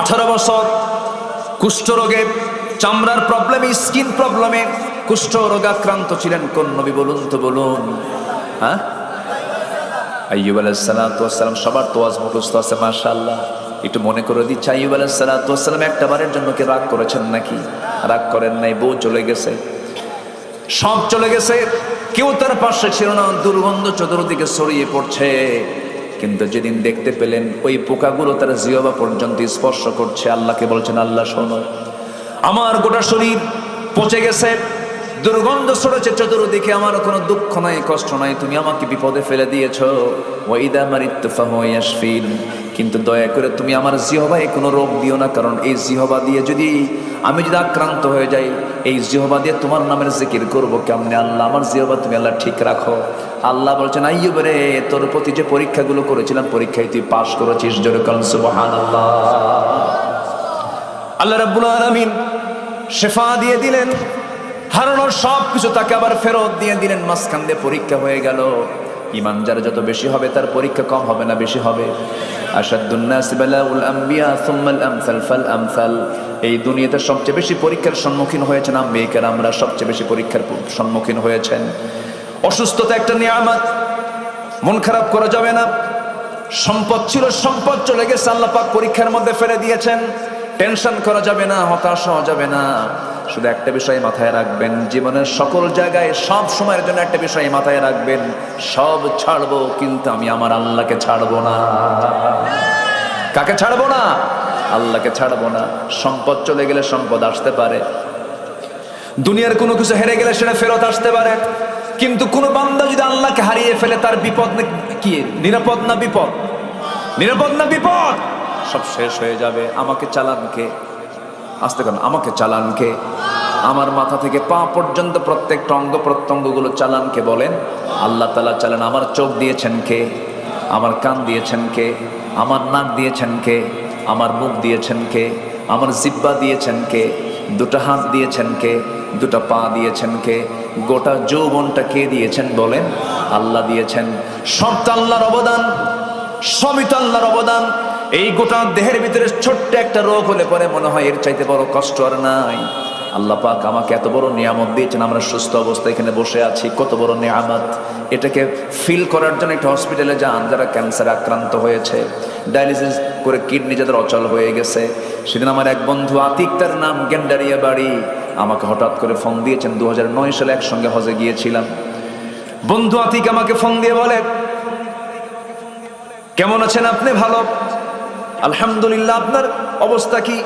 আঠারো বছর কুষ্ঠরোগে, চামড়ার প্রবলেমে স্কিন প্রবলেমে কুষ্ঠ রোগাক্রান্ত ছিলেন কোন নবী বলুন তো বলুন। হ্যাঁ? আইয়ুব আলাইসালাম সবার তোয়াজ মুখস্থ আছে, মাশাআল্লাহ। একটু মনে করে দিচ্ছে, আইয়ুব আলাইসালাম একটা বারের জন্য কি রাগ করেছেন নাকি? রাগ করেন নাই, বউ চলে গেছে। সব চলে গেছে, কেউ তার পাশে ছিল না, দুর্গন্ধ চতুর্দিকে ছড়িয়ে পড়ছে। কিন্তু যেদিন দেখতে পেলেন, ওই পোকাগুলো তার জিহবা পর্যন্ত স্পর্শ করছে। আল্লাহকে বলছেন, আল্লাহ, শোনো। আমার গোটা শরীর পচে গেছে, দুর্গন্ধ ছড়েছে, চতুর্দিকে আমার কোনো দুঃখ নাই, কষ্ট নাই। তুমি আমাকে বিপদে ফেলে দিয়েছ। ওয়াইদা মারিত্তুফা ইয়াসফিন কিন্তু দয়া করে তুমি আমার জিহবায় কোনো রোগ দিও না, কারণ এই জিহবা দিয়ে যদি আমি যদি আক্রান্ত হয়ে যাই, এই জিহবা দিয়ে তোমার নামের জিকির করব কেমনে? আল্লাহ, আমার জিহবা তুমি আল্লাহ ঠিক রাখো। আল্লাহ বলছেন আইয়ুব রে তোর প্রতি যে পরীক্ষাগুলো করেছিলাম, পরীক্ষায় তুই পাশ করেছিস জোরে সুবহানাল্লাহ। আল্লাহ রাব্বুল আলামিন শেফা দিয়ে দিলেন, হারানোর সব কিছু তাকে আবার ফেরত দিয়ে দিলেন, মাঝখান দিয়ে পরীক্ষা হয়ে গেল। ইমান যার যত বেশি হবে, তার পরীক্ষা কম হবে না বেশি হবে। এই দুনিয়াতে সবচেয়ে বেশি পরীক্ষার সম্মুখীন হয়েছেন আম্বিয়ার আমরা সবচেয়ে বেশি পরীক্ষার সম্মুখীন হয়েছেন। অসুস্থতা একটা নিয়ামত। মন খারাপ করা যাবে না। সম্পদ ছিল সম্পদ, চলে গেছে আল্লাহ পাক পরীক্ষার মধ্যে ফেলে দিয়েছেন। টেনশন করা যাবে না, হতাশ হওয়া যাবে না। শুধু একটা বিষয় মাথায় রাখবেন, জীবনের সকল জায়গায়, সব সময়ের জন্য একটা বিষয় মাথায় রাখবেন, সব ছাড়বো, কিন্তু আমি আমার আল্লাহকে ছাড়বো না। কাকে ছাড়বো না? আল্লাহকে ছাড়বো না। সম্পদ চলে গেলে সম্পদ আসতে পারে। দুনিয়ার কোনো কিছু হেরে গেলে সেটা ফেরত আসতে পারে। কিন্তু কোনো বান্দা যদি আল্লাহকে হারিয়ে ফেলে, তার বিপদ কি? নিরাপদ না বিপদ? নিরাপদ না বিপদ? সব শেষ হয়ে যাবে। আমাকে চালান কে? আসতে কেন আমাকে চালান কে? আমার মাথা থেকে পা পর্যন্ত প্রত্যেকটা অঙ্গ প্রত্যঙ্গগুলো চালান কে বলেন? আল্লাহ তালা চালান, আমার চোখ দিয়েছেন কে? আমার কান দিয়েছেন কে? আমার নাক দিয়েছেন কে? আমার মুখ দিয়েছেন কে? আমার জিব্বা দিয়েছেন কে? দুটো হাত দিয়েছেন কে? দুটো পা দিয়েছেন কে? গোটা যৌবনটা কে দিয়েছেন বলেন? আল্লাহ দিয়েছেন। সব আল্লাহর অবদান সবই আল্লাহর অবদান। এই গোটা দেহের ভিতরে ছোট্ট একটা রোগ হলে পরে মনে হয় এর চাইতে বড় কষ্ট আর নাই। আল্লাহ পাক আমাকে এত বড় নিয়ামত দিয়েছেন, আমরা সুস্থ অবস্থায় এখানে বসে আছি, কত বড় নিয়ামত। এটাকে ফিল করার জন্য একটা হসপিটালে যান, যারা ক্যান্সার আক্রান্ত হয়েছে। ডায়ালিসিস করে কিডনি যাদের অচল হয়ে গেছে। সেদিন আমার এক বন্ধু আতিক, তার নাম গেন্ডারিয়া বাড়ি। আমাকে হঠাৎ করে ফোন দিয়েছেন। দু সালে একসঙ্গে হজে গিয়েছিলাম। বন্ধু আতিক আমাকে ফোন দিয়ে বলে, কেমন আছেন আপনি? ভালো? আলহামদুলিল্লাহ, আপনার অবস্থা কি?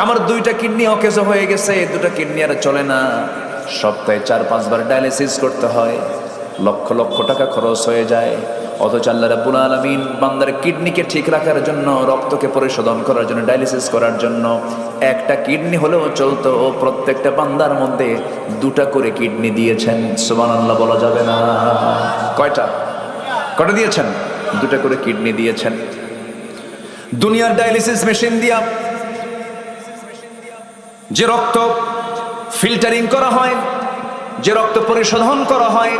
আমার দুইটা কিডনি অকেজ হয়ে গেছে, দুটা কিডনি আর চলে না। সপ্তাহে চার পাঁচবার ডায়ালিসিস করতে হয়। লক্ষ লক্ষ টাকা খরচ হয়ে যায়। অথচ আল্লাহ রাব্বুল আলামিন বান্দার কিডনিকে ঠিক রাখার জন্য, রক্তকে পরিশোধন করার জন্য, ডায়ালিসিস করার জন্য একটা কিডনি হলেও চলতো প্রত্যেকটা বান্দার মধ্যে দুটা করে কিডনি দিয়েছেন। সুবহানাল্লাহ, বলা যাবে না। কয়টা? কটা দিয়েছেন? দুটা করে কিডনি দিয়েছেন। দুনিয়ার ডায়ালিসিস মেশিন দিয়া যে রক্ত ফিল্টারিং করা হয়, যে রক্ত পরিশোধন করা হয়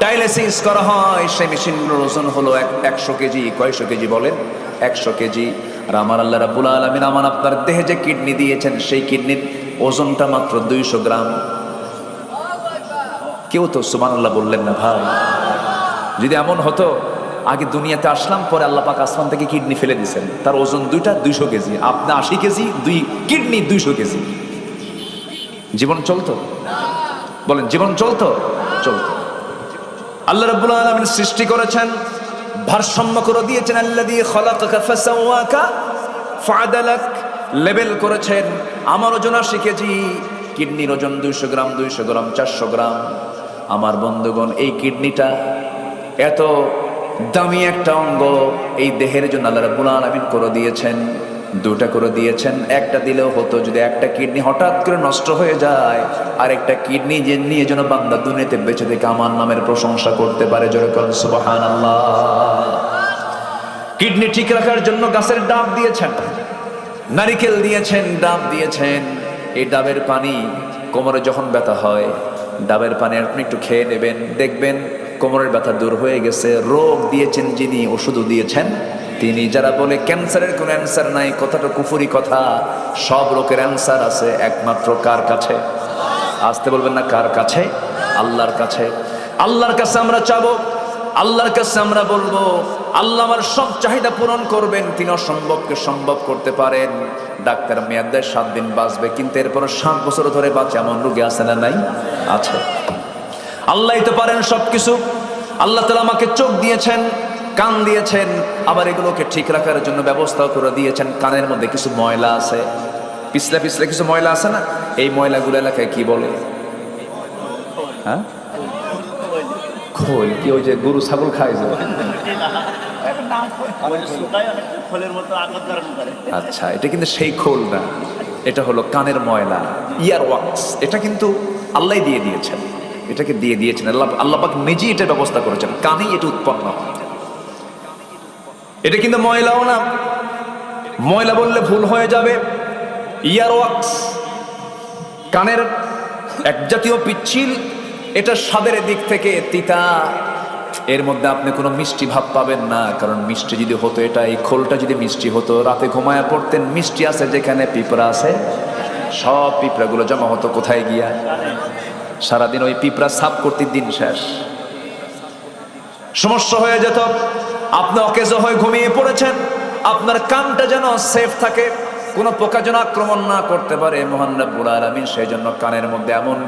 ডায়ালিসিস করা হয়। সেই মেশিনগুলোর ওজন হলো এক একশো কেজি, কয়শো কেজি বলেন? একশো কেজি। আর আমার আল্লাহ রাবুল আলমিন আমার আপনার দেহে যে কিডনি দিয়েছেন, সেই কিডনির ওজনটা মাত্র দুইশো গ্রাম। কেউ তো সুমান আল্লাহ বললেন না, ভাই। যদি এমন হতো, আগে দুনিয়াতে আসলাম, পরে আল্লাহ পাক আসমান থেকে কিডনি ফেলে দিয়েছেন। তার ওজন দুইটা দুইশো কেজি। আপনি আশি কেজি, দুই কিডনি দুইশো কেজি। জীবন চলতো? বলেন, জীবন চলতো? চলতো। আল্লাহ রাব্বুল আলামিন সৃষ্টি করেছেন, ভারসাম্য করে দিয়েছেন আল্লাহ দিয়ে খলাকাকা ফাসাওয়াকা ফাদালাক লেভেল করেছেন, আমার ওজন কেজি, কিডনির ওজন দুইশো গ্রাম দুইশো গ্রাম, চারশো গ্রাম। আমার বন্ধুগণ, এই কিডনিটা এত দামি একটা অঙ্গ, এই দেহের জন্য আল্লাহ রাব্বুল আলামিন করে দিয়েছেন। দুটা করে দিয়েছেন, একটা দিলেও হতো, যদি একটা কিডনি হঠাৎ করে নষ্ট হয়ে যায় আর একটা কিডনি যে নিয়ে যেন বান্দা দুনিয়াতে বেঁচে থেকে আমার নামের প্রশংসা করতে পারে যেরকম আল্লাহ কিডনি ঠিক রাখার জন্য গাছের ডাব দিয়েছেন, নারিকেল দিয়েছেন, ডাব দিয়েছেন। এই ডাবের পানি কোমরে যখন ব্যথা হয়, ডাবের পানি আপনি একটু খেয়ে নেবেন, দেখবেন কোমরের ব্যথা দূর হয়ে গেছে, রোগ দিয়েছেন যিনি, ওষুধও দিয়েছেন। তিনি যারা বলে ক্যান্সারের কোনো অ্যান্সার নাই, কথাটা কুফুরি কথা, সব লোকের অ্যান্সার আছে একমাত্র কার কাছে? আসতে বলবেন না কার কাছে? আল্লাহর কাছে। আল্লাহর কাছে আমরা চাবো, আল্লাহর কাছে আমরা বলব, আল্লাহ আমার সব চাহিদা পূরণ করবেন, তিনি অসম্ভবকে সম্ভব করতে পারেন। ডাক্তার মেয়াদ দেয় সাত দিন বাঁচবে, কিন্তু এরপর সাত বছর ধরে বাঁচে, এমন রোগী আছে না নাই? আছে। আল্লাহ তো পারেন সবকিছু। আল্লাহ তালা আমাকে চোখ দিয়েছেন কান দিয়েছেন, আবার এগুলোকে ঠিক রাখার জন্য ব্যবস্থা করে দিয়েছেন। কানের মধ্যে কিছু ময়লা আছে। পিছলে পিছলে কিছু ময়লা আছে না? এই ময়লাগুলো এলাকায় কি বলে? হ্যাঁ? খোল, কি ওই যে গরু ছাগল খায় যে? আচ্ছা এটা কিন্তু সেই খোল না। এটা হলো কানের ময়লা ইয়ার ওয়াক্স এটা কিন্তু আল্লাহ দিয়ে দিয়েছেন। এটাকে দিয়ে দিয়েছেন। আল্লাহ আল্লাহ পাক নিজেই এটা ব্যবস্থা করেছেন। কানেই এটা উৎপন্ন হয়। এটা কিন্তু ময়লাও না। ময়লা বললে ভুল হয়ে যাবে। Ear wax. কানের এক জাতীয় পিচ্ছিল, এটা স্বাদের দিক থেকে তিতা। এর মধ্যে আপনি কোনো মিষ্টি ভাব পাবেন না, কারণ মিষ্টি যদি হতো এটা, এই খোলটা যদি মিষ্টি হতো, রাতে ঘুমায় পড়তেন, মিষ্টি আছে যেখানে, পিঁপড়া আছে। সব পিঁপড়াগুলো জমা হতো কোথায় গিয়া? সারাদিন ওই পিঁপড়া সাফ করতে দিন শেষ। সমস্যা হয়ে যেত। আপনি অকেজ হয়ে ঘুমিয়ে পড়েছেন, আপনার কানটা যেন সেফ থাকে, কোনো পোকা যেন আক্রমণ না করতে পারে, মোহান রব্বুল আলমিন সেই জন্য কানের মধ্যে এমন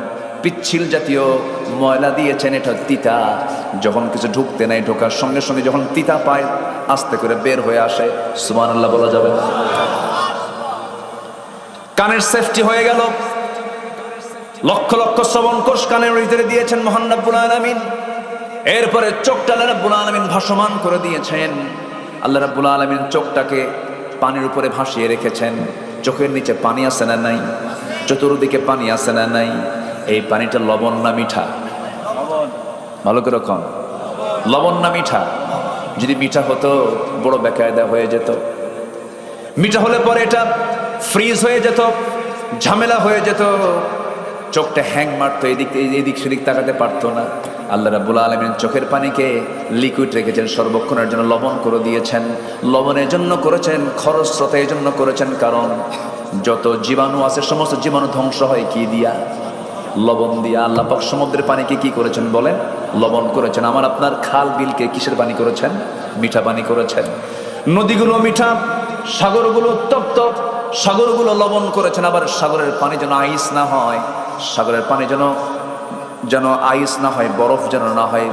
পিচ্ছিল জাতীয় ময়লা দিয়েছেন, এটা তিতা, যখন কিছু ঢুকতে নাই ঢোকার সঙ্গে সঙ্গে যখন তিতা পায়, আস্তে করে বের হয়ে আসে সুমান আল্লাহ বলা যাবে না। কানের সেফটি হয়ে গেল। লক্ষ লক্ষ শ্রবণ কোষ কানের ভিতরে দিয়েছেন মোহান রব্বুল আলমিন। এরপরে চোখটা আল্লাহ রাব্বুল আলমিন ভাসমান করে দিয়েছেন। আল্লাহ রাব্বুল আলমিন চোখটাকে পানির উপরে ভাসিয়ে রেখেছেন। চোখের নিচে পানি আছে না নাই? চতুর্দিকে পানি আছে না নাই? এই পানিটা লবণ না মিঠা? ভালো করে কম লবণ না মিঠা? যদি মিঠা হতো, বড় বেকায়দা হয়ে যেত। মিঠা হলে পরে এটা ফ্রিজ হয়ে যেত, ঝামেলা হয়ে যেত। চোখটা হ্যাং মারতো, এদিক এদিক সেদিক তাকাতে পারতো না। আল্লাহ রাবুল আলমিন চোখের পানিকে লিকুইড রেখেছেন, সর্বক্ষণের জন্য লবণ করে দিয়েছেন। লবণের জন্য করেছেন, খরচ স্রোতে এই জন্য করেছেন, কারণ যত জীবাণু আছে, সমস্ত জীবাণু ধ্বংস হয় কি দিয়া? লবণ দিয়া। আল্লাহ পাক সমুদ্রের পানিকে কি করেছেন বলেন? লবণ করেছেন। আমার আপনার খাল বিলকে কিসের পানি করেছেন? মিঠা পানি করেছেন। নদীগুলো মিঠা, সাগরগুলো উত্তপ্ত সাগরগুলো লবণ করেছেন, আবার সাগরের পানি যেন আইস না হয়। সাগরের পানি যেন যেন আইস না হয়, বরফ যেন না হয়,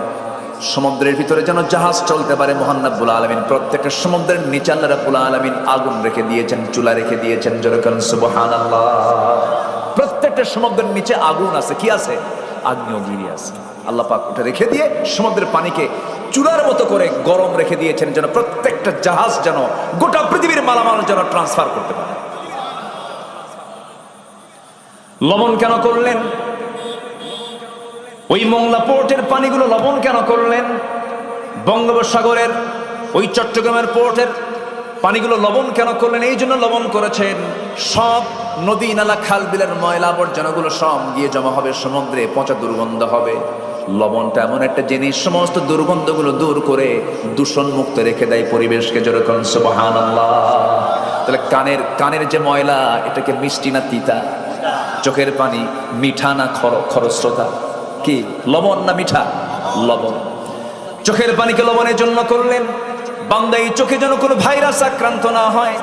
সমুদ্রের ভিতরে যেন জাহাজ চলতে পারে মোহান্নাবুল আলমিন। প্রত্যেকটা সমুদ্রের নিচে আল্লাহ আলমিন আগুন রেখে দিয়েছেন, চুলা রেখে দিয়েছেন যেরকম প্রত্যেকটা সমুদ্রের নিচে আগুন আছে, কি আছে? আগ্নেয়গিরি আছে। আল্লাহ পাক ওটা রেখে দিয়ে সমুদ্রের পানিকে চুলার মতো করে গরম রেখে দিয়েছেন, যেন প্রত্যেকটা জাহাজ যেন, গোটা পৃথিবীর মালামাল যেন ট্রান্সফার করতে পারে। লবণ কেন করলেন? ওই মোংলা পোর্টের পানিগুলো লবণ কেন করলেন? বঙ্গোপসাগরের, ওই চট্টগ্রামের পোর্টের পানিগুলো লবণ কেন করলেন? এই জন্য লবণ করেছেন। সব নদী, নালা, খাল, বিলের ময়লা আবর্জনাগুলো সব গিয়ে জমা হবে। সমুদ্রে পচা দুর্গন্ধ হবে। লবণটা এমন একটা জিনিস, সমস্ত দুর্গন্ধগুলো দূর করে দূষণ মুক্ত রেখে দেয় পরিবেশকে যেরকম সুবহান তাহলে কানের কানের যে ময়লা, এটাকে মিষ্টি না তিতা? চোখের পানি, মিঠা না খর, খরস্রোতা? কি, লবণ না মিঠা? লবণ। চোখের পানিকে লবণের জন্য করলেন। বান্দা এই চোখে যেন কোনো ভাইরাস আক্রান্ত না হয়।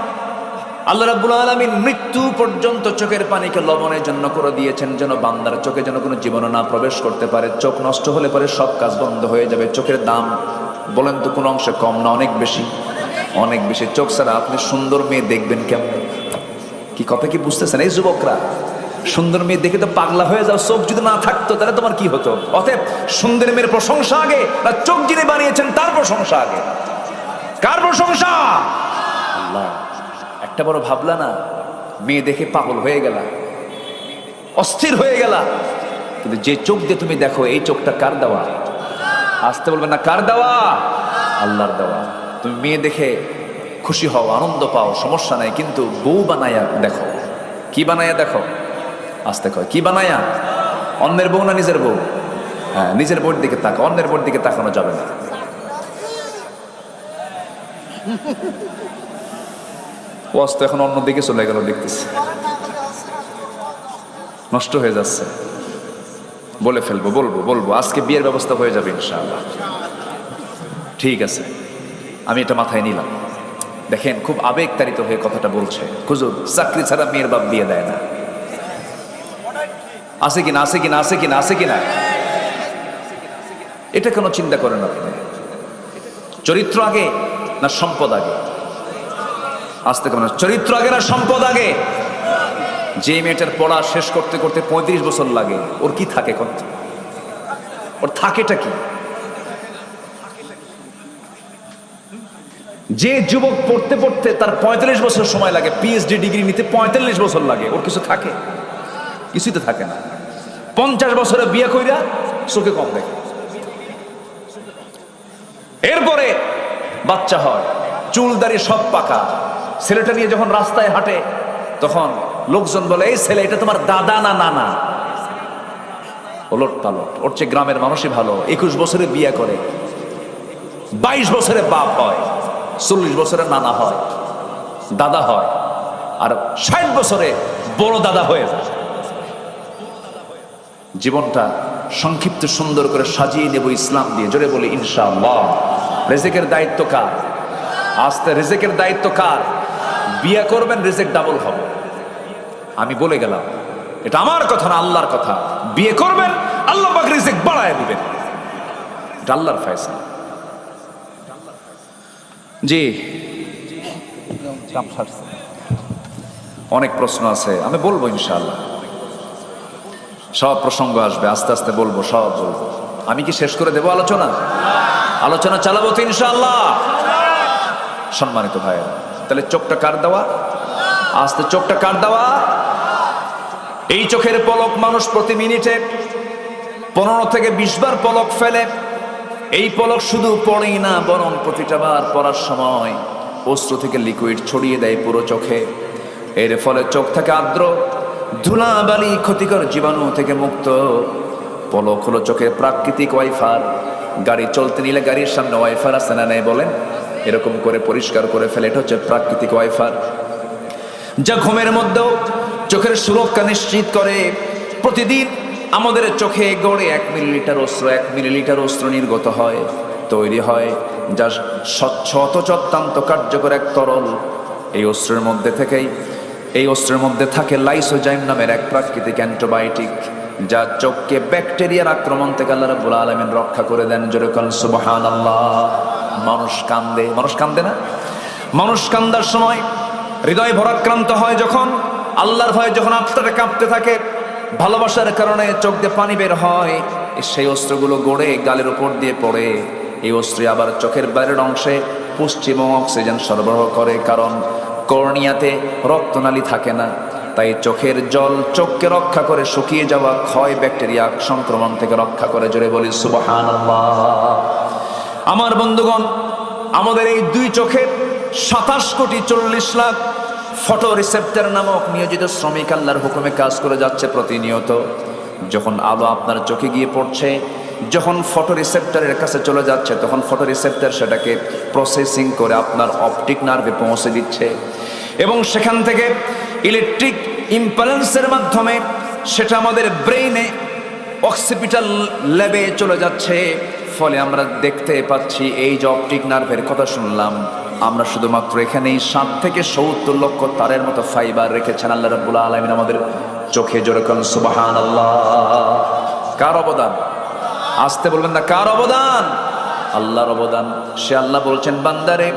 আল্লাহ রাব্বুল আলামিন মৃত্যু পর্যন্ত চোখের পানিকে লবণের জন্য করে দিয়েছেন যেন বান্দার চোখে যেন কোনো জীবন না প্রবেশ করতে পারে। চোখ নষ্ট হলে পরে সব কাজ বন্ধ হয়ে যাবে। চোখের দাম, বলেন তো কোনো অংশে কম না, অনেক বেশি? অনেক বেশি। চোখ ছাড়া আপনি সুন্দর মেয়ে দেখবেন কেমন? কি কথা কি বুঝতেছেন এই যুবকরা? সুন্দর মেয়ে দেখে তো পাগলা হয়ে যাও, চোখ যদি না থাকতো, তাহলে তোমার কি হতো? অতএব সুন্দর মেয়ের প্রশংসা আগে, না চোখ যিনি বানিয়েছেন, তার প্রশংসা আগে। কার প্রশংসা? আল্লাহ, একটা বড় ভাবলা না? মেয়ে দেখে পাগল হয়ে গেলা, অস্থির হয়ে গেলা। কিন্তু যে চোখ দিয়ে তুমি দেখো, এই চোখটা কার দেওয়া? আসতে বলবে না, কার দেওয়া? আল্লাহর দেওয়া। তুমি মেয়ে দেখে খুশি হও, আনন্দ পাও, সমস্যা নাই, কিন্তু বউ বানায়া দেখো। কি বানায়া দেখো? আসতে কয়, কি বানায়া? অন্যের বউ না নিজের বউ? হ্যাঁ নিজের বউর দিকে তাকা, অন্যের বউর দিকে তাকানো যাবে না। ওয়াজ এখন অন্যদিকে চলে গেল, দেখতেছি। নষ্ট হয়ে যাচ্ছে। বলে ফেলব, বলব বলব। আজকে বিয়ের ব্যবস্থা হয়ে যাবে, ইনশাআল্লাহ। ঠিক আছে। আমি এটা মাথায় নিলাম। দেখেন, খুব আবেগতাড়িত হয়ে কথাটা বলছে। হুজুর, চাকরি ছাড়া মেয়ের বাপ বিয়ে দেয় না। আছে কিনা আছে কিনা আছে কিনা আছে কিনা? এটা কেন চিন্তা করেন আপনি? চরিত্র আগে না সম্পদ আগে? আসতে কেমন চরিত্র আগে না সম্পদ আগে? যে মেয়েটার পড়া শেষ করতে করতে পঁয়ত্রিশ বছর লাগে, ওর কি থাকে কত ওর থাকেটা কি? যে যুবক পড়তে পড়তে তার পঁয়তাল্লিশ বছর সময় লাগে পিএইচডি ডিগ্রি নিতে পঁয়তাল্লিশ বছর লাগে, ওর কিছু থাকে? কিছুই তো থাকে না। পঞ্চাশ বছরে বিয়ে কইরা চোখে কম দেখে। এরপরে বাচ্চা হয়, চুলদারি সব পাকা। ছেলেটা নিয়ে যখন রাস্তায় হাঁটে, তখন লোকজন বলে, এই ছেলে, এটা তোমার দাদা না নানা? ওলট পালট ওর চেয়ে গ্রামের মানুষই ভালো, একুশ বছরে বিয়ে করে, বাইশ বছরে বাপ হয়, চল্লিশ বছরে নানা হয়, দাদা হয়, আর ষাট বছরে বড় দাদা হয়ে যায়। জীবনটা সংক্ষিপ্ত সুন্দর করে সাজিয়ে নেব ইসলাম দিয়ে। জোরে বলি ইনশাআল্লাহ। রেজেকের দায়িত্ব কার? আস্তে রেজেকের দায়িত্ব কার? বিয়ে করবেন রেজেক ডাবল হবে। আমি বলে গেলাম এটা আমার কথা না আল্লাহর কথা। বিয়ে করবেন আল্লাহ পাক রিজেক বাড়ায় দিবেন। এটা আল্লাহর ফয়সালা। জি। অনেক প্রশ্ন আছে আমি বলব ইনশাআল্লাহ। সব প্রসঙ্গ আসবে, আস্তে আস্তে বলব, সব বলব। আমি কি শেষ করে দেবো আলোচনা? আলোচনা চালাবো তো ইনশাআল্লাহ। সম্মানিত ভাইয়েরা, তাহলে চোখটা কার দেওয়া? আস্তে, চোখটা কার দেওয়া? এই চোখের পলক মানুষ প্রতি মিনিটে পনেরো থেকে বিশ বার পলক ফেলে। এই পলক শুধু পড়েই না, বরং প্রতিটা বার পড়ার সময় অস্ত্র থেকে লিকুইড ছড়িয়ে দেয় পুরো চোখে। এর ফলে চোখ থেকে আর্দ্র ধুলাবালি ক্ষতিকর জীবাণু থেকে মুক্ত। পলক হলো চোখের প্রাকৃতিক ওয়াইফার। গাড়ি চলতে নিলে গাড়ির সামনে ওয়াইফার আছে না নেই বলেন? এরকম করে পরিষ্কার করে ফেলে, এটা হচ্ছে প্রাকৃতিক ওয়াইফার। যা ঘুমের মধ্যেও চোখের সুরক্ষা নিশ্চিত করে। প্রতিদিন আমাদের চোখে গড়ে এক মিলিলিটার অস্ত্র, এক মিলিলিটার অস্ত্র নির্গত হয়, তৈরি হয়, যা স্বচ্ছ অথচ অত্যন্ত কার্যকর এক তরল। এই অস্ত্রের মধ্যে থেকেই এই অস্ত্রের মধ্যে থাকে লাইসোজাইম নামের এক প্রাকৃতিক অ্যান্টিবায়োটিক, যা চোখকে ব্যাকটেরিয়ার আক্রমণ থেকে আল্লাহ রাব্বুল আলামিন রক্ষা করে দেন। যেরকম সুবহানাল্লাহ। মানুষ কান্দে। মানুষ কান্দে না? মানুষ কান্দার সময় হৃদয় ভরাক্রান্ত হয় যখন আল্লাহর ভয়ে যখন আত্মাটা কাঁপতে থাকে। ভালোবাসার কারণে চোখ দিয়ে পানি বের হয়। সেই অস্ত্রগুলো গড়ে গালের উপর দিয়ে পড়ে। এই অস্ত্রে আবার চোখের বাইরের অংশে এবং অক্সিজেন সরবরাহ করে, কারণ কর্নিয়াতে রক্তনালী থাকে না। তাই চোখের জল চোখকে রক্ষা করে শুকিয়ে যাওয়া ক্ষয় ব্যাকটেরিয়া সংক্রমণ থেকে রক্ষা করে। জোরে বলি, সুবহানাল্লাহ। আমার বন্ধুগণ, আমাদের এই দুই চোখের সাতাশ কোটি চল্লিশ লাখ ফটো রিসেপ্টার নামক নিয়োজিত শ্রমিক আল্লাহর হুকুমে কাজ করে যাচ্ছে প্রতিনিয়ত। যখন আলো আপনার চোখে গিয়ে পড়ছে, যখন ফটো রিসেপ্টারের কাছে চলে যাচ্ছে, তখন ফটো রিসেপ্টার সেটাকে প্রসেসিং করে আপনার অপটিক নার্ভে পৌঁছে দিচ্ছে। এবং সেখান থেকে ইলেকট্রিক ইম্পালেন্সের মাধ্যমে সেটা আমাদের ব্রেইনে অক্সিপিটাল ল্যাবে চলে যাচ্ছে। ফলে আমরা দেখতে পাচ্ছি এই যে অপটিক নার্ভের কথা শুনলাম। আমরা শুধুমাত্র এখানেই সাত থেকে সত্তর লক্ষ তারের মতো ফাইবার রেখেছেন আল্লাহ রাব্বুল আলামিন আমাদের চোখে যেরকম সুবাহান আল্লাহ কার অবদান? আসতে বলবেন না, কার অবদান? আল্লাহর অবদান। সে আল্লাহ বলছেন, বান্দারে,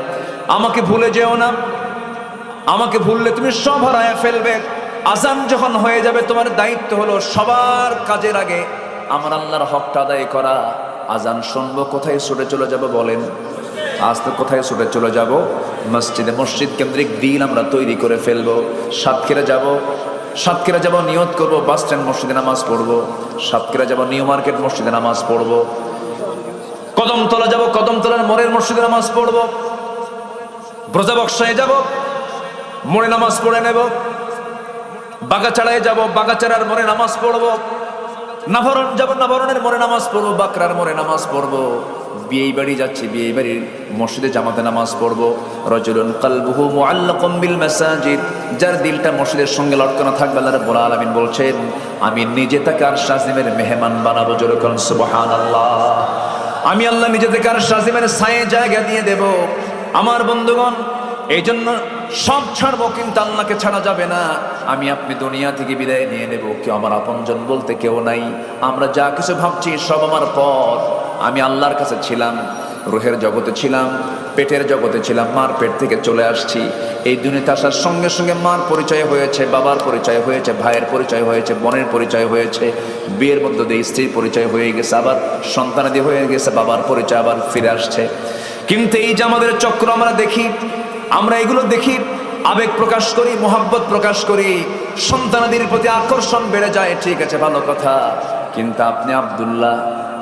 আমাকে ভুলে যেও না। আমাকে ভুললে তুমি সব হারায় ফেলবে। আজান যখন হয়ে যাবে, তোমার দায়িত্ব হলো সবার কাজের আগে আমার আল্লাহর হকটা আদায় করা। আজান শুনব কোথায় ছুটে চলে যাব বলেন। আজ তো কোথায় ছুটে চলে যাব? মসজিদে, মসজিদ কেন্দ্রিক দিন আমরা তৈরি করে ফেলব। সাতক্ষীরা যাব। সাতক্ষীরা যাব, নিয়ত করব, বাস স্ট্যান্ড মসজিদে নামাজ পড়ব। সাতক্ষীরা যাব, নিউ মার্কেট মসজিদে নামাজ পড়ব। কদমতলা যাব, কদমতলার মোড়ের মসজিদে নামাজ পড়ব। ব্রজাবক্সায় যাব। মোড়ে নামাজ পড়ে নেব। বাগাচাড়ায় যাব বাগাচাড়ার মোড়ে নামাজ পড়ব। নাভরণ যাব নাভরণের মোড়ে নামাজ পড়ব, বাকরার মোড়ে নামাজ পড়ব। বিয়ে বাড়ি যাচ্ছি বিয়ে বাড়ির মসজিদে জামাতে নামাজ পড়ব। রজুলুন কালবুহু মুআল্লাকুম বিল মাসাজিদ। যার দিলটা মসজিদের সঙ্গে লটকানো থাকবে আল্লাহ রাব্বুল আলামিন বলছেন, আমি নিজে তাকে আর শাজিমের মেহমান বানাবো করুন সুবহানাল্লাহ। আমি আল্লাহ নিজে থেকে আর শাজিমের ছায়ে জায়গা দিয়ে দেব। আমার বন্ধুগণ এই জন্য সব ছাড়বো কিন্তু আল্লাহকে ছাড়া যাবে না। আমি আপনি দুনিয়া থেকে বিদায় নিয়ে নেব। কেউ আমার আপনজন বলতে কেউ নাই। আমরা যা কিছু ভাবছি সব আমার পর আমি আল্লাহর কাছে ছিলাম, রুহের জগতে ছিলাম, পেটের জগতে ছিলাম, মার পেট থেকে চলে আসছি। এই দুনিয়াতে আসার সঙ্গে সঙ্গে মার পরিচয় হয়েছে, বাবার পরিচয় হয়েছে, ভাইয়ের পরিচয় হয়েছে, বোনের পরিচয় হয়েছে, বিয়ের মধ্য দিয়ে স্ত্রীর পরিচয় হয়ে গেছে, আবার সন্তানাদি হয়ে গেছে, বাবার পরিচয় আবার ফিরে আসছে। কিন্তু এই যে আমাদের চক্র আমরা দেখি আমরা এগুলো দেখি, আবেগ প্রকাশ করি, মোহাব্বত প্রকাশ করি, সন্তানাদির প্রতি আকর্ষণ বেড়ে যায়, ঠিক আছে, ভালো কথা। কিন্তু আপনি আব্দুল্লাহ,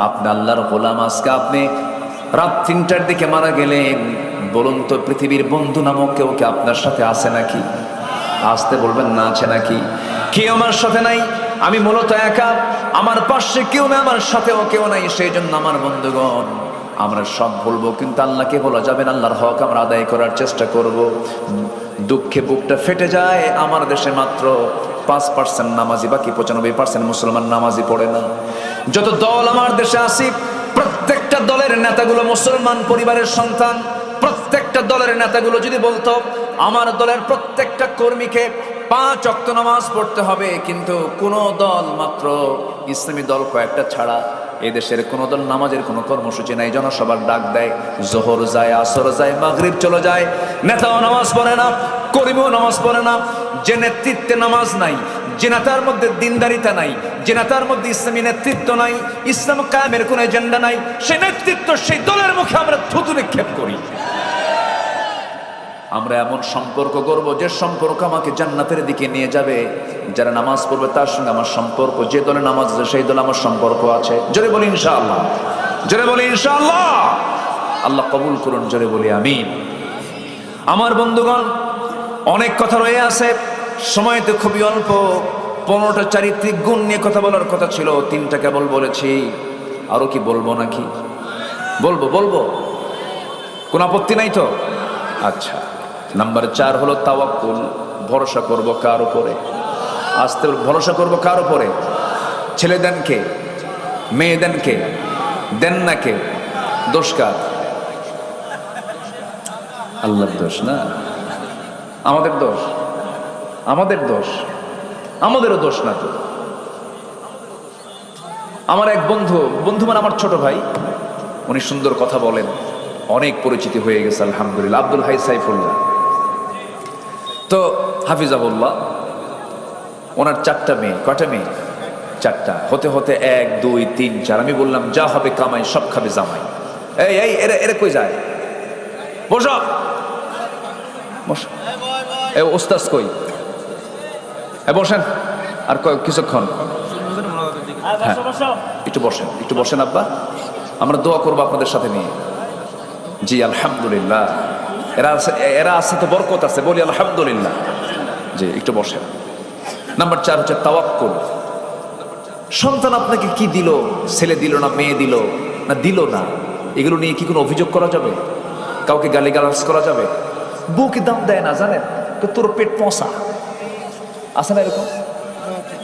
আপনি আল্লাহর গোলাম, আজকে আপনি রাত তিনটার দিকে মারা গেলেন, বলুন তো পৃথিবীর বন্ধু নামক কেউ কি আপনার সাথে আছে নাকি? আসতে বলবেন না, আছে নাকি? কেউ আমার সাথে নাই, আমি মূলত একা, আমার পাশে কেউ না আমার সাথেও কেউ নাই, সেই জন্য আমার বন্ধুগণ আমরা সব বলব, কিন্তু আল্লাহকে বলা যাবে না? আল্লাহর হক আমরা আদায় করার চেষ্টা করব। দুঃখে বুকটা ফেটে যায়, আমার দেশে মাত্র পাঁচ পার্সেন্ট নামাজি, বাকি পঁচানব্বই পার্সেন্ট মুসলমান নামাজি পড়ে না। যত দল আমার দেশে আসি প্রত্যেকটা দলের নেতাগুলো মুসলমান পরিবারের সন্তান, প্রত্যেকটা দলের নেতাগুলো যদি বলতো, আমার দলের প্রত্যেকটা কর্মীকে পাঁচ অক্ত নামাজ পড়তে হবে, কিন্তু কোনো দল মাত্র ইসলামী দল কয়েকটা ছাড়া এই দেশের কোনো দল নামাজের কোনো কর্মসূচি নাই, জনসভার ডাক দেয়, জোহর যায়, আসর যায়, মাগরীব চলে যায়, নেতাও নামাজ পড়ে না, করিমও নামাজ পড়ে না, যে নেতৃত্বে নামাজ নাই, যে নেতার মধ্যে দিনদারিতা নাই, যে নেতার মধ্যে ইসলামী নেতৃত্ব নাই, ইসলাম কায়েমের কোনো এজেন্ডা নাই, সে নেতৃত্ব সেই দলের মুখে আমরা থুতু নিক্ষেপ করি। আমরা এমন সম্পর্ক করব যে সম্পর্ক আমাকে জান্নাতের দিকে নিয়ে যাবে। যারা নামাজ পড়বে তার সঙ্গে আমার সম্পর্ক, যে দলে নামাজ আছে সেই দলে আমার সম্পর্ক আছে। জোরে বলি ইনশাআল্লাহ। জোরে বলি ইনশাআল্লাহ। আল্লাহ কবুল করুন, জোরে বলি আমি আমার বন্ধুগণ, অনেক কথা রয়ে আছে। সময় তো খুবই অল্প। পনেরোটা চারিত্রিক গুণ নিয়ে কথা বলার কথা ছিল, তিনটা কেবল বলেছি। আরও কি বলব নাকি? বলব বলব? কোন আপত্তি নাই তো? আচ্ছা। নাম্বার চার হলো তাওয়াক্কুল, ভরসা করব কার উপরে? আসতে ভরসা করব কার উপরে? ছেলে দেন কে? মেয়ে দেন কে? দেন না কে? দোষ কার? আল্লাহর দোষ না? আমাদের দোষ? আমাদের দোষ? আমাদেরও দোষ না তো। আমার এক বন্ধু বন্ধু মানে আমার ছোট ভাই, উনি সুন্দর কথা বলেন। অনেক পরিচিতি হয়ে গেছে, আলহামদুলিল্লাহ। আব্দুল হাই সাইফুল্লাহ। তো হাফিজাবুল্লাহ ওনার চারটা মেয়ে কটা মেয়ে? চারটা। হতে হতে এক, দুই, তিন, চার। আমি বললাম, যা হবে কামাই, সব খাবে জামাই। এই এই, এরা এরা কই যায়? বসো এ ওস্তাজ কই? এ, বসেন। আর কিছুক্ষণ। হ্যাঁ একটু বসেন একটু বসেন আব্বা। আমরা দোয়া করব আপনাদের সাথে নিয়ে। জি, আলহামদুলিল্লাহ। এরা এরা আছে তো বরকত আছে, বলি আলহামদুলিল্লাহ। জি, একটু বসেন। নাম্বার চার হচ্ছে তাওয়াক্কুল। সন্তান আপনাকে কি দিল? ছেলে দিল না মেয়ে দিল? না দিল না? এগুলো নিয়ে কি কোনো অভিযোগ করা যাবে? কাউকে গালি গালাজ করা যাবে? বউকে দাম দেয় না, জানেন? তো তোর পেট পচা আছে না এরকম?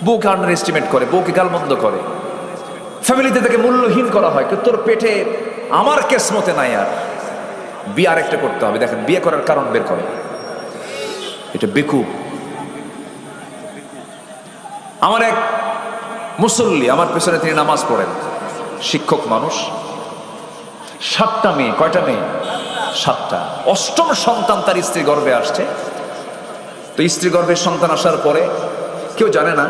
বউকে আন্ডার এস্টিমেট করে, বউকে গালমন্দ করে। ফ্যামিলিতে তাকে মূল্যহীন করা হয় তোর পেটে আমার কেসমতে নাই আর। বিয়ে আরেকটা করতে হবে। দেখেন, বিয়ে করার কারণ বের করে এটা বেকুব। আমার এক মুসল্লি, আমার পেছনে তিনি নামাজ পড়েন। শিক্ষক মানুষ। সাতটা মেয়ে, কয়টা মেয়ে? সাতটা। অষ্টম সন্তান তার স্ত্রী গর্ভে আসছে। তো স্ত্রী গর্ভের সন্তান আসার পরে কেউ জানে না,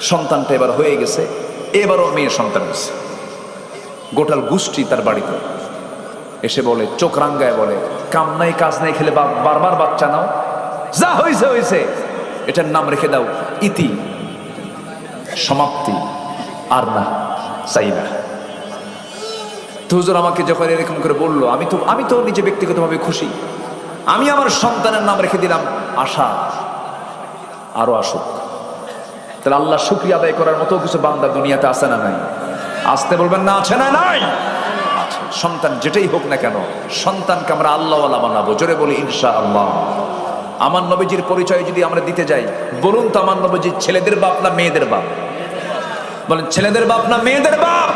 সন্তানটা এবার হয়ে গেছে, এবারও মেয়ে সন্তান হয়েছে। গোটাল গোষ্ঠী তার বাড়িতে। এসে বলে, চোখ রাঙ্গায় বলে, কাম নাই, কাজ নাই, খেলে বারবার বাচ্চা নাও। যা হয়েছে হয়েছে এটার নাম রেখে দাও, ইতি। সমাপ্তি। আর না, চাই না। তো আমাকে যখন এরকম করে বলল, আমি তো আমি তো নিজে ব্যক্তিগতভাবে খুশি। আমি আমার সন্তানের নাম রেখে দিলাম, আশা। আরও আসুক। তাহলে আল্লাহ শুক্রিয়া আদায় করার মতো কিছু বান্দা দুনিয়াতে আছে না নাই? আসতে বলবেন, না, আছে না নাই। সন্তান যেটাই হোক না কেন, সন্তানকে আমরা আল্লাহওয়ালা বানাবো। জোরে বলি ইনশা আল্লাহ আমার নবীজির পরিচয় যদি আমরা দিতে যাই, বলুন তো আমার নবীজির ছেলেদের বাপ না মেয়েদের বাপ? বলেন, ছেলেদের বাপ না মেয়েদের বাপ?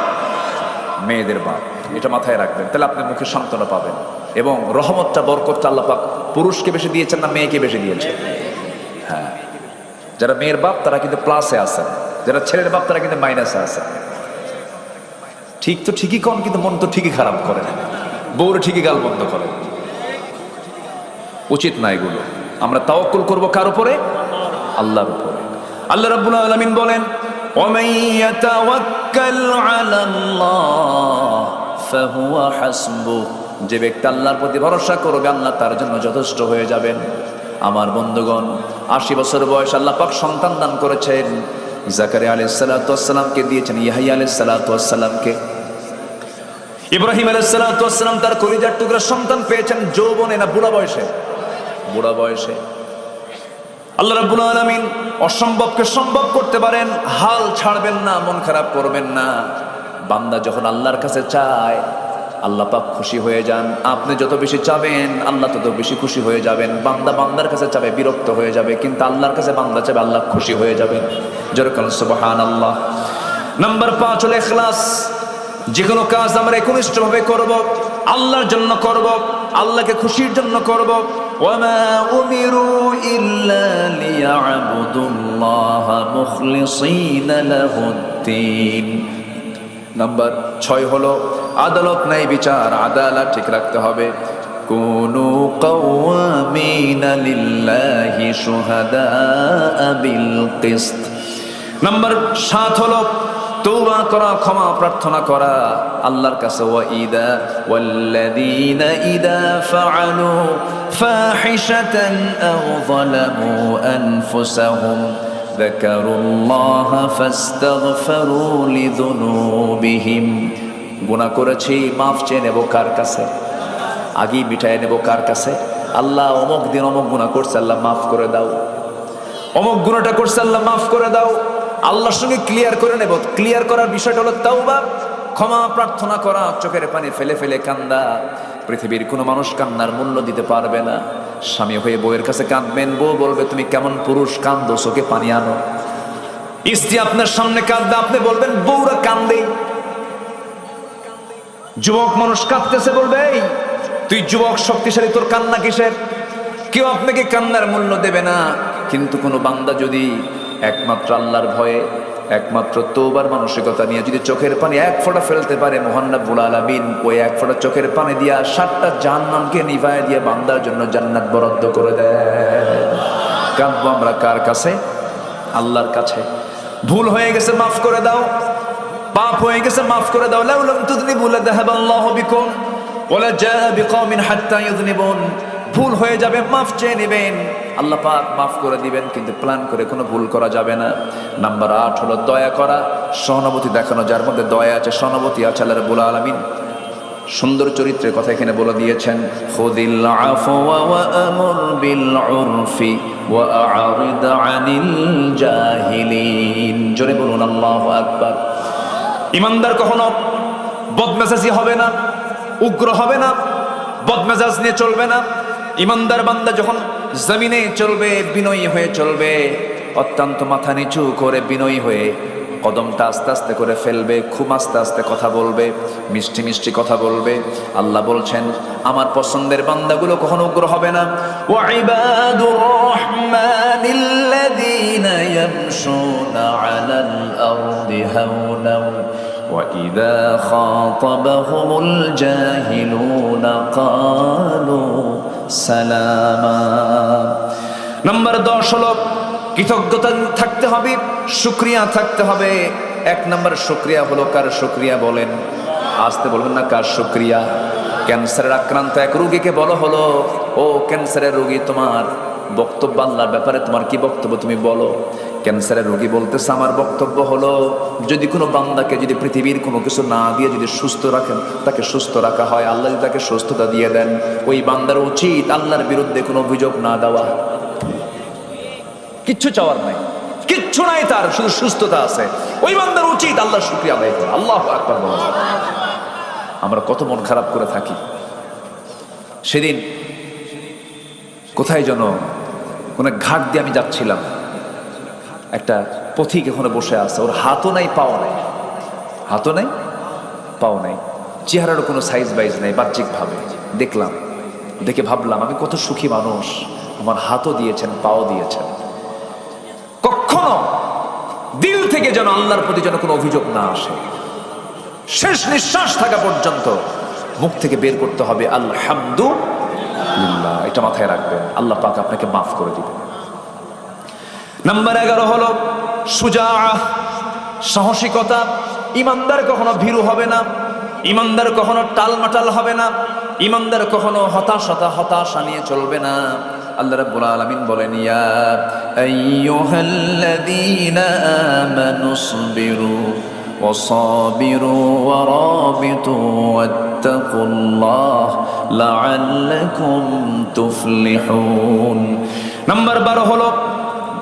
মেয়েদের বাপ। এটা মাথায় রাখবেন, তাহলে আপনার মুখে সান্ত্বনা পাবেন। এবং রহমতটা, বরকতটা আল্লাহ পাক পুরুষকে বেশি দিয়েছেন না মেয়েকে বেশি দিয়েছেন? হ্যাঁ। যারা মেয়ের বাপ, তারা কিন্তু প্লাসে আছেন। যারা ছেলের বাপ, তারা কিন্তু মাইনাসে আছেন। ঠিক তো ঠিকই কন, কিন্তু মন তো ঠিকই খারাপ করে। বউরে ঠিকই গাল বন্ধ করে। উচিত না এগুলো। আমরা তাওয়াক্কুল করব কার উপরে? আল্লাহর উপরে। আল্লাহ রাব্বুল আলামিন বলেন ওমাই ইয়াতাওয়াক্কাল আলাল্লাহ ফাহুয়া যে ব্যক্তি আল্লাহর প্রতি ভরসা করবে, আল্লাহ তার জন্য যথেষ্ট হয়ে যাবেন। আমার বন্ধুগণ, আশি বছর বয়স আল্লাহ পাক সন্তান দান করেছেন। জাকারিয়া আলাইহিস সালাতু ওয়াসসালামকে দিয়েছেন, ইয়াহিয়া আলাইহিস সালাতু ওয়াসসালামকে ইব্রাহিম আলাইসালাম তার কলিজার টুকরা সন্তান পেয়েছেন যৌবনে না বুড়া বয়সে? বুড়া বয়সে। আল্লাহ রাব্বুল আলামিন অসম্ভবকে সম্ভব করতে পারেন, হাল ছাড়বেন না, মন খারাপ করবেন না। বান্দা যখন আল্লাহর কাছে চায় আল্লাহ পাক খুশি হয়ে যান। আপনি যত বেশি চাবেন, আল্লাহ তত বেশি খুশি হয়ে যাবেন। বান্দা বান্দার কাছে চাবে, বিরক্ত হয়ে যাবে, কিন্তু আল্লাহর কাছে বান্দা চাবে, আল্লাহ খুশি হয়ে যাবেন। যেরকম সুবহান আল্লাহ নাম্বার পাঁচ হলো ইখলাস। যে কোনো কাজ আমরা একনিষ্ঠভাবে করব, আল্লাহর জন্য করব, আল্লাহকে খুশির জন্য করব। নাম্বার ছয় হলো আদালত নাই বিচার আদালত ঠিক রাখতে হবে কুনু কওয়ামিনা লিল্লাহি শুহাদা বিল কিসত নাম্বার সাত হলো তৌবা করা ক্ষমা প্রার্থনা করা আল্লাহর কাছে ওয়া ইদা ওয়াল্লাযীনা ইদা ফাআলু ফাহিশাতান আও যালামু আনফুসাহুম ذكروا الله فاستغفروا لذنوبهم গুনাহ করেছি, মাফ চেয়ে নেব কার কাছে? আগেই মিটায় নেব কার কাছে? আল্লাহ অমুক দিন অমুক গুনাহ করছে, আল্লাহ মাফ করে দাও। অমুক গুণাটা করছে, আল্লাহ মাফ করে দাও। আল্লাহর সঙ্গে ক্লিয়ার করে নেব। ক্লিয়ার করার বিষয়টা হলো তাওবা। ক্ষমা প্রার্থনা করা, চোখের পানি ফেলে ফেলে কান্দা। পৃথিবীর কোনো মানুষ কান্নার মূল্য দিতে পারবে না। স্বামী হয়ে বউয়ের কাছে কাঁদবেন, বউ বলবে, তুমি কেমন পুরুষ, কান্দো, চোখে পানি আনো। স্ত্রী আপনার সামনে কাঁদবে, আপনি বলবেন, বউরা কান্দে। যুবক মানুষ কাঁদতেছে বলবে, এই, তুই যুবক শক্তিশালী, তোর কান্না কিসের? কেউ আপনাকে কান্নার মূল্য দেবে না। কিন্তু কোনো বান্দা যদি একমাত্র আল্লাহর ভয়ে, একমাত্র তোবার মানসিকতা নিয়ে যদি চোখের পানি এক ফোঁটা ফেলতে পারে মোহান্নবুল আলামিন, ওই এক ফোঁটা চোখের পানি দিয়া সাতটা জাহান্নামকে নিভায় দিয়ে বান্দার জন্য জান্নাত বরাদ্দ করে দেয়। কাঁদবো আমরা কার কাছে? আল্লাহর কাছে। ভুল হয়ে গেছে, মাফ করে দাও। পাপ হয়ে গেছে, মাফ করে দাও। লাউলাম তুযনিবু লাযাহাবাল্লাহু বিকুম। ওয়ালা জাআ বিকওমিন হাত্তা ইউযনিবুন ভুল হয়ে যাবে, মাফ চেয়ে নেবেন। আল্লাহ পাক মাফ করে দিবেন, কিন্তু প্ল্যান করে কোনো ভুল করা যাবে না। নাম্বার আট হলো দয়া করা। সহানুভূতি দেখানো, যার মধ্যে দয়া আছে, সহানুভূতি আছে আল্লাহ রাব্বুল আলামিন। সুন্দর চরিত্রের কথা এখানে বলে দিয়েছেন খুদিল আফওয়া ওয়া আমর বিল উরফি ওয়া আ'রিদ আনিল জাহিলিন। জোরে বলুন, আল্লাহু আকবার। ইমানদার কখনো বদমেজাজি হবে না, উগ্র হবে না, বদমেজাজ নিয়ে চলবে না। ইমানদার বান্দা যখন জমিনে চলবে, বিনয়ী হয়ে চলবে, অত্যন্ত মাথা নিচু করে বিনয়ী হয়ে কদমটা আস্তে আস্তে করে ফেলবে, খুব আস্তে আস্তে কথা বলবে, মিষ্টি মিষ্টি কথা বলবে। আল্লাহ বলছেন, আমার পছন্দের বান্দাগুলো কখনো উগ্র হবে না। ওয়াইবাদুর রহমানিল্লাযীনা ইয়ামশুনা আলাল আরদি হাওনা وإذا خاطبهم الجاهلون قالوا سلاما নাম্বার দশ হলো কৃতজ্ঞতা থাকতে হবে শুক্রিয়া থাকতে হবে এক নাম্বার শুক্রিয়া হলো কার শুক্রিয়া বলেন আসতে বলবেন না কার শুক্রিয়া ক্যান্সারের আক্রান্ত এক রোগীকে বলো হলো ও ক্যান্সারের রোগী তোমার বক্তব্য আল্লাহর ব্যাপারে তোমার কি বক্তব্য তুমি বলো ক্যান্সারের রোগী বলতেছে, আমার বক্তব্য হলো, যদি কোনো বান্দাকে যদি পৃথিবীর কোনো কিছু না দিয়ে যদি সুস্থ রাখেন, তাকে সুস্থ রাখা হয়, আল্লাহ যদি তাকে সুস্থতা দিয়ে দেন, ওই বান্দার উচিত আল্লাহর বিরুদ্ধে কোনো অভিযোগ না দেওয়া। কিচ্ছু চাওয়ার নাই, কিচ্ছু নাই তার, শুধু সুস্থতা আছে। ওই বান্দার উচিত আল্লাহ শুক্রিয়া আদায় করে। আল্লাহ আকবার আমরা কত মন খারাপ করে থাকি। সেদিন কোথায় যেন কোনো ঘাট দিয়ে আমি যাচ্ছিলাম। একটা পথিক এখানে বসে আছে। ওর হাতও নাই, পাও নাই। হাতও নাই, পাও নাই। চেহারারও কোনো সাইজ বাইজ নাই, বাহ্যিকভাবে। দেখলাম, দেখে ভাবলাম, আমি কত সুখী মানুষ। আমার হাতও দিয়েছেন, পাও দিয়েছেন। কখনো দিল থেকে যেন আল্লাহর প্রতি যেন কোনো অভিযোগ না আসে। শেষ নিঃশ্বাস থাকা পর্যন্ত মুখ থেকে বের করতে হবে, আলহামদুলিল্লাহ। এটা মাথায় রাখবেন। আল্লাহ পাক আপনাকে মাফ করে দিবেন। নাম্বার এগারো হলো সুজা সাহসিকতা ইমানদার কখনো ভীরু হবে না ইমানদার কখনো টালমাটাল হবে না ইমানদার কখনো হতাশতা হতাশা নিয়ে চলবে না আল্লাহ রাব্বুল আলামিন বলেন ইয়া আইয়ুহাল্লাযীনা আমানুসবিরু وصابروا ورابطوا واتقوا الله لعلكم تفلحون নাম্বার বারো হলো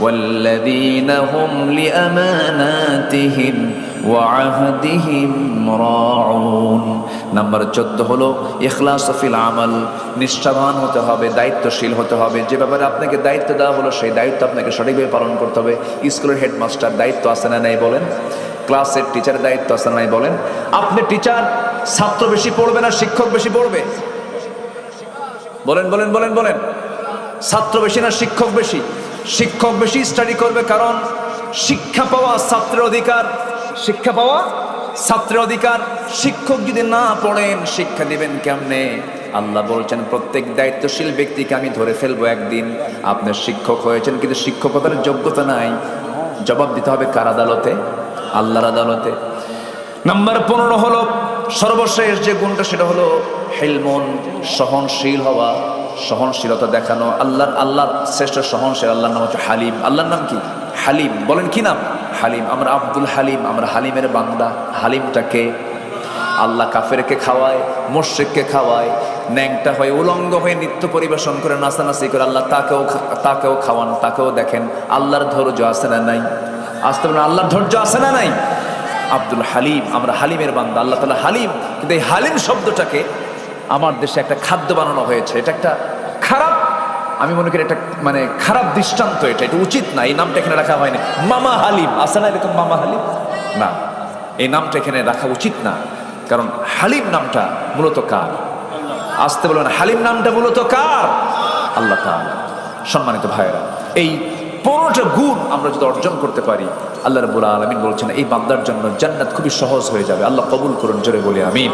والذين هم لأماناتهم وعهدهم راعون নাম্বার চোদ্দ হলো ইখলাস ফিল আমাল নিষ্ঠাবান হতে হবে দায়িত্বশীল হতে হবে যে ব্যাপারে আপনাকে দায়িত্ব দেওয়া হলো সেই দায়িত্ব আপনাকে সঠিকভাবে পালন করতে হবে স্কুলের হেডমাস্টার দায়িত্ব আছে না নাই বলেন ক্লাসের টিচারের দায়িত্ব আছে না নাই বলেন আপনি টিচার ছাত্র বেশি পড়বে না শিক্ষক বেশি পড়বে বলেন বলেন বলেন বলেন ছাত্র বেশি না শিক্ষক বেশি শিক্ষক বেশি স্টাডি করবে কারণ শিক্ষা পাওয়া ছাত্রের অধিকার। শিক্ষা পাওয়া ছাত্রের অধিকার। শিক্ষক যদি না পড়েন, শিক্ষা দিবেন কেমনে? আল্লাহ বলছেন, প্রত্যেক দায়িত্বশীল ব্যক্তিকে আমি ধরে ফেলব একদিন। আপনার শিক্ষক হয়েছেন, কিন্তু শিক্ষকতার যোগ্যতা নাই। জবাব দিতে হবে কার আদালতে? আল্লাহর আদালতে। নাম্বার পনেরো হলো, সর্বশেষ যে গুণটা, সেটা হলো হেলমন, সহনশীল হওয়া। সহনশীলতা দেখানো, আল্লাহর আল্লাহর শ্রেষ্ঠ সহনশীল, আল্লাহর নাম হচ্ছে হালিম। আল্লাহর নাম কি? হালিম। বলেন কি নাম? হালিম। আমরা আব্দুল হালিম, আমরা হালিমের বান্দা। হালিমটাকে আল্লাহ কাফেরকে খাওয়ায় মোর্শেককে খাওয়ায়, ন্যাংটা হয়ে, উলঙ্গ হয়ে নৃত্য পরিবেশন করে, নাচানাচি করে আল্লাহ তাকেও তাকেও খাওয়ান, তাকেও দেখেন আল্লাহর ধৈর্য আছে না নাই? আসতে বলেন, আল্লাহর ধৈর্য আছে না নাই? আব্দুল হালিম, আমরা হালিমের বান্দা, আল্লাহ তালা হালিম। কিন্তু এই হালিম শব্দটাকে আমার দেশে একটা খাদ্য বানানো হয়েছে। এটা একটা খারাপ, আমি মনে করি এটা মানে খারাপ দৃষ্টান্ত এটা এটা উচিত না, এই নামটা এখানে রাখা হয়নি। মামা হালিম আছে না এরকম মামা হালিম। না, এই নামটা এখানে রাখা উচিত না, কারণ হালিম নামটা মূলত কার? আসতে বলবেন হালিম নামটা মূলত কার? আল্লাহ তাআলা। সম্মানিত ভাইয়েরা, এই পনেরোটা গুণ আমরা যদি অর্জন করতে পারি, আল্লাহ রবুল্লা আলমিন বলছেন, এই বান্দার জন্য জান্নাত খুবই সহজ হয়ে যাবে। আল্লাহ কবুল করুন, জোরে বলে, আমিন।